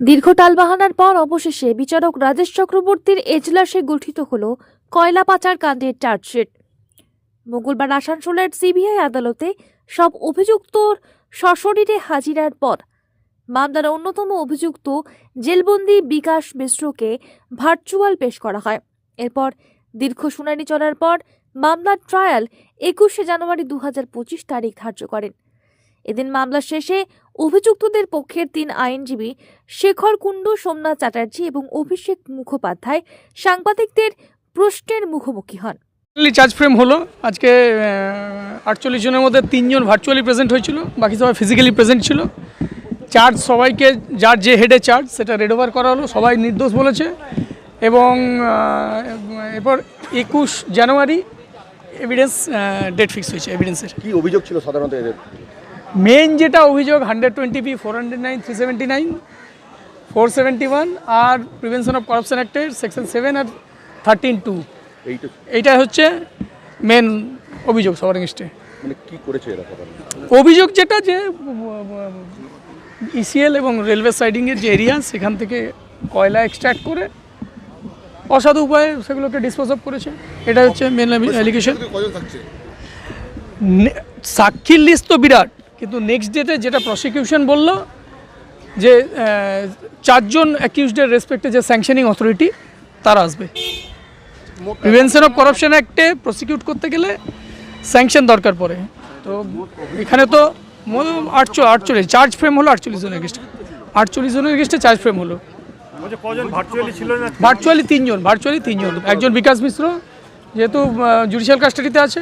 দীর্ঘ টালবাহানার পর অবশেষে বিচারক রাজেশ চক্রবর্তীর এজলাসে গঠিত হল কয়লা পাচার কাণ্ডের চার্জশিট। মঙ্গলবার আসানসোলের সিবিআই আদালতে সব অভিযুক্তর সশরীরে হাজিরার পর মামলার অন্যতম অভিযুক্ত জেলবন্দি বিকাশ মিশ্রকে ভার্চুয়াল পেশ করা হয়। এরপর দীর্ঘ শুনানি চলার পর মামলার ট্রায়াল একুশে জানুয়ারি দু তারিখ ধার্য করেন। এদিন মামলা শেষে অভিযুক্তদের পক্ষের তিন আইনজীবী শেখর কুণ্ডু সোমনাথ চ্যাটার্জি এবং অভিষেক মুখোপাধ্যায় সাংবাদিকদের প্রশ্নের মুখোমুখি হন। চার্জ ফ্রেম হলো। আজকে আটচল্লিশ জনের মধ্যে তিনজন ভার্চুয়ালি প্রেজেন্ট হয়েছিল বাকি সবাই ফিজিক্যালি প্রেজেন্ট ছিল। চার্জ সবাইকে যার যে হেডে চার্জ সেটা রেড ওভার করা হলো সবাই নির্দোষ বলেছে। এবং এরপর একুশ জানুয়ারি এভিডেন্স ডেট ফিক্স হয়েছে এভিডেন্সের কি অভিযোগ ছিল সাধারণত এদের? মেন যেটা অভিযোগ hundred twenty B four hundred nine three seventy nine four seventy one R prevention of corruption অ্যাক্টের সেকশন সেভেন আর থার্টিন টু এইটা হচ্ছে মেন অভিযোগ সবার এগেস্টে মানে কি করেছে অভিযোগ যেটা যে ইসিএল এবং রেলওয়ে সাইডিংয়ের যে এরিয়া সেখান থেকে কয়লা এক্সট্র্যাক্ট করে অসাধু উপায়ে সেগুলোকে ডিসপোজ অফ করেছে। এটা হচ্ছে মেন অ্যালিগেশন সাক্ষীর লিস্ট তো বিরাট। কিন্তু নেক্সট ডেতে যেটা প্রসিকিউশন বলল, যে চারজন অ্যাকিউজডের রেসপেক্টে যে স্যাংশনিং অথরিটি তারা আসবে। প্রিভেনশন অফ করাপশন অ্যাক্টে প্রসিকিউট করতে গেলে স্যাংশন দরকার পড়ে। তো এখানে তো আটচো আটচল্লিশ চার্জ ফ্রেম হলো আটচল্লিশ জনের এগেস্টে আটচল্লিশ জনের এগেস্টে চার্জ ফ্রেম হলো। ভার্চুয়ালি তিনজন ভার্চুয়ালি তিনজন। একজন বিকাশ মিশ্র, যেহেতু জুডিশিয়াল কাস্টাডিতে আছে।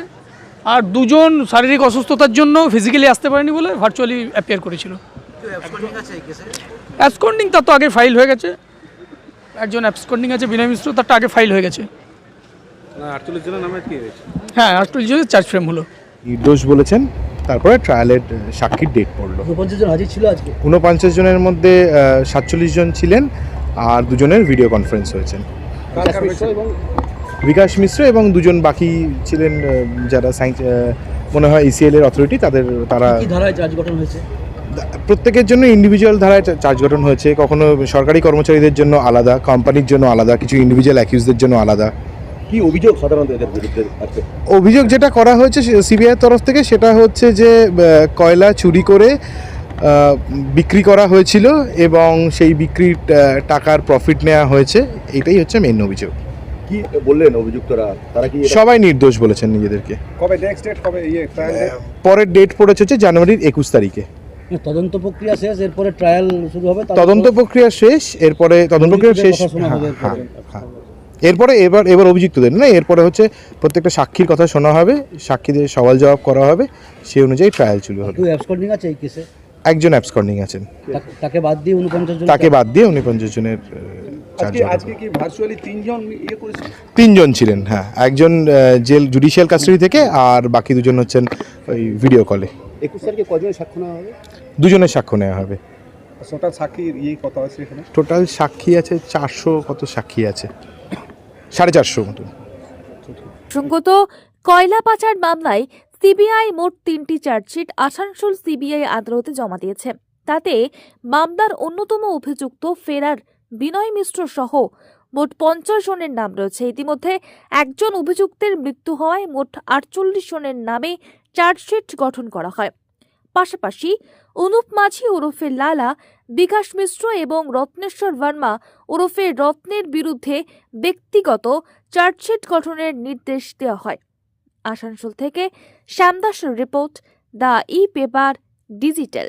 আর দুজন শারীরিক অসুস্থতার জন্য ফিজিক্যালি আসতে পারেনি বলে ভার্চুয়ালি অ্যাপিয়ার করেছিল। অ্যাবসকন্ডিং তার তো আগে ফাইল হয়ে গেছে। একজন অ্যাবসকন্ডিং আছে বিনয় মিশ্র তারটা আগে ফাইল হয়ে গেছে। আটচল্লিশ জনের নামে কি হয়েছে? হ্যাঁ আটচল্লিশ জনের চার্জ ফ্রেম হলো। নির্দোষ বলেছেন তারপরে ট্রায়ালের সাক্ষীর ডেট পড়ল। পঞ্চাশ জন হাজির ছিল আজকে? ঊনপঞ্চাশ জনের মধ্যে সাতচল্লিশ জন ছিলেন আর দুজনের ভিডিও কনফারেন্স হয়েছেন বিকাশ মিশ্র এবং দুজন বাকি ছিলেন যারা সাইন্স মনে হয় ইসিএল এর অথরিটি তাদের তারা ধারায় চার্জ গঠন হয়েছে? প্রত্যেকের জন্য ইন্ডিভিজুয়াল ধারায় চার্জ গঠন হয়েছে। কখনো সরকারি কর্মচারীদের জন্য আলাদা কোম্পানির জন্য আলাদা কিছু ইন্ডিভিজুয়াল অ্যাকিউজদের জন্য আলাদা। কি অভিযোগ সাধারণত এদের বিরুদ্ধে অভিযোগ যেটা করা হয়েছে সিবিআই তরফ থেকে সেটা হচ্ছে যে কয়লা চুরি করে বিক্রি করা হয়েছিল এবং সেই বিক্রির টাকার প্রফিট নেওয়া হয়েছে। এটাই হচ্ছে মেন অভিযোগ। কি বললেন অভিযুক্তরা? তারা কি সবাই নির্দোষ বলেছেন নিজেদেরকে। কবে নেক্সট ডেট কবে ইয়ে পরের ডেট পড়েছে হচ্ছে জানুয়ারির একুশ তারিখে। তদন্ত প্রক্রিয়া শেষ এরপরে ট্রায়াল শুরু হবে তদন্ত প্রক্রিয়া শেষ এরপরে তদন্ত প্রক্রিয়া শেষ। হ্যাঁ, হ্যাঁ, এরপরে। হ্যাঁ। এবার এবার অভিযুক্তদের না এরপরে হচ্ছে প্রত্যেকটা সাক্ষীর কথা শোনা হবে সাক্ষীদের সওয়াল জবাব করা হবে সেই অনুযায়ী ট্রায়াল শুরু হবে। কেউ আছে এই কেসে একজন অ্যাবসকন্ডিং আছেন। তাকে বাদ দিয়ে উনপঞ্চাশ তাকে বাদ দিয়ে উনি পঞ্চাশ জনের আহ, চার্জ আজকে হবে। আজকে কি ভার্চুয়ালি তিনজন ইয়ে তিনজন ছিলেন হ্যাঁ। একজন জেল জুডিশিয়াল কাস্টাডি থেকে আর বাকি দুজন হচ্ছেন ওই ভিডিও কলে একুশ তারিখে কজনের সাক্ষ্য নেওয়া হবে? দুজনের সাক্ষ্য নেওয়া হবে। টোটাল সাক্ষীর ইয়ে কত আছে এখানে? টোটাল সাক্ষী আছে চারশো কত সাক্ষী আছে। সাড়ে চারশো মতো প্রসঙ্গত কয়লা পাচার মামলায় সিবিআই মোট তিনটি চার্জশিট আসানসোল সিবিআই আদালতে জমা দিয়েছে। তাতে মামলার অন্যতম অভিযুক্ত ফেরার বিনয় মিশ্র সহ মোট পঞ্চাশ জনের নাম রয়েছে। ইতিমধ্যে একজন অভিযুক্তের মৃত্যু হওয়ায় মোট আটচল্লিশ জনের নামে চার্জশিট গঠন করা হয়। পাশাপাশি অনুপ মাঝি ওরফে লালা, বিকাশ মিশ্র এবং রত্নেশ্বর ভার্মা ওরফে রত্নের বিরুদ্ধে ব্যক্তিগত চার্জশিট গঠনের নির্দেশ দেওয়া হয়। আসানসোল থেকে শ্যামদাসের report, the E paper, digital.